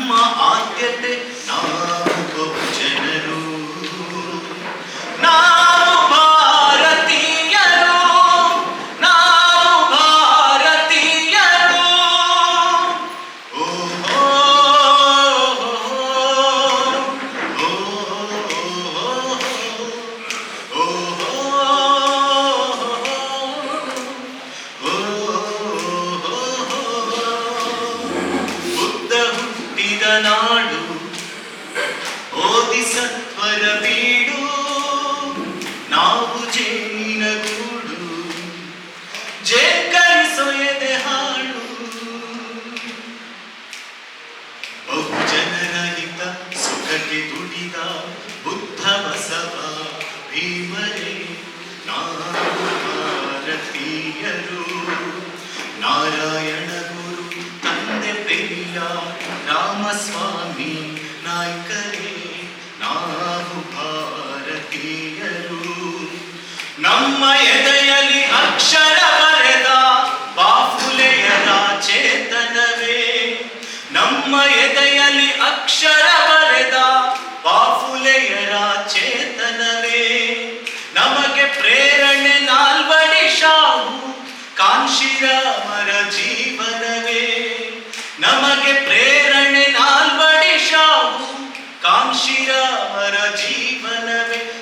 ನಮ್ಮ ಆದ್ಯತೆ ನಮ್ಮ ಹಾಡು ಓದಿ ಸತ್ವರ ಬೀಡು ನಾವು ಜೇನಿನ ಗೂಡು ಜೇಕರಿ ಸೊಯದೆ ಹಾಡು. ಬಹುಜನರ ಹಿತ, ಸುಖಕ್ಕೆ ದುಡಿದ ಬುದ್ಧ ಬಸವ ಭೀಮರೇ, ನಾರಾಯಣ ಭಾರತೀಯರು. ನಾರಾಯಣ ಗುರು, ತಂದೆ ಪೆರಿಯಾರ ರಾಮಸ್ವಾಮಿ ನಾಯ್ಕರೇ ನಾವು ಭಾರತೀಯರು. ನಮ್ಮ ಎದೆಯಲ್ಲಿ ಅಕ್ಷರ राम श्री राम जीवन में।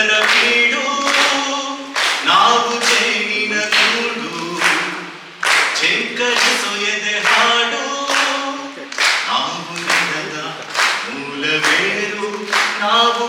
ಬೋಧಿಸತ್ವರ ಬೀಡು ನಾವು ಜೈನಿನ ಗೂಡು ಚೆಂಕರಿಸೊಯದೆ ಹಾಡು ನಾವು ನೆಲದ ಮೂಲವೇರು ನಾವು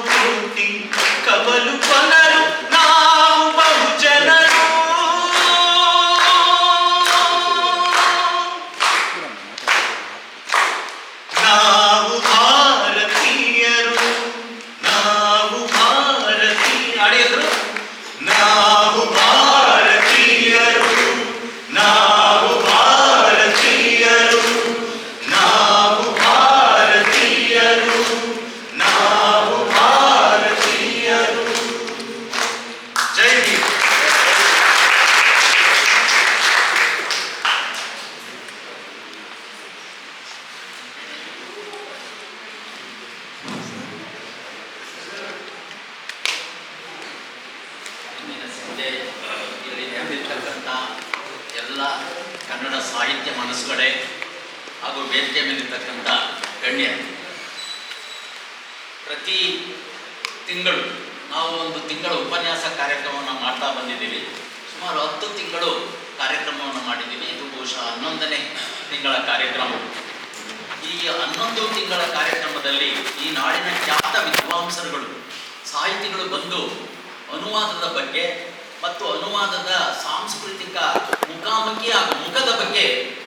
ಸಂಜೆ ಇಲ್ಲಿ ನೆರೆದಿರ್ತಕ್ಕಂಥ ಎಲ್ಲ ಕನ್ನಡ ಸಾಹಿತ್ಯ ಮನಸ್ಸುಗಳೇ ಹಾಗೂ ವೇದಿಕೆ ಮೇಲಿರ್ತಕ್ಕಂಥ ಗಣ್ಯರು ಪ್ರತಿ ತಿಂಗಳು ನಾವು ಒಂದು ತಿಂಗಳ ಉಪನ್ಯಾಸ ಕಾರ್ಯಕ್ರಮವನ್ನು ಮಾಡ್ತಾ ಬಂದಿದ್ದೀವಿ. ಸುಮಾರು ಹತ್ತು ತಿಂಗಳು ಕಾರ್ಯಕ್ರಮವನ್ನು ಮಾಡಿದ್ದೀವಿ. ಇದು ಬಹುಶಃ ಹನ್ನೊಂದನೇ ತಿಂಗಳ ಕಾರ್ಯಕ್ರಮ. ಈ ಹನ್ನೊಂದು ತಿಂಗಳ ಕಾರ್ಯಕ್ರಮದಲ್ಲಿ ಈ ನಾಡಿನ ಖ್ಯಾತ ವಿದ್ವಾಂಸರುಗಳು, ಸಾಹಿತಿಗಳು ಬಂದು ಅನುವಾದದ ಬಗ್ಗೆ ಮತ್ತು ಅನುವಾದದ ಸಾಂಸ್ಕೃತಿಕ ಮುಖಾಮುಖಿ ಹಾಗೂ ಮುಖದ ಬಗ್ಗೆ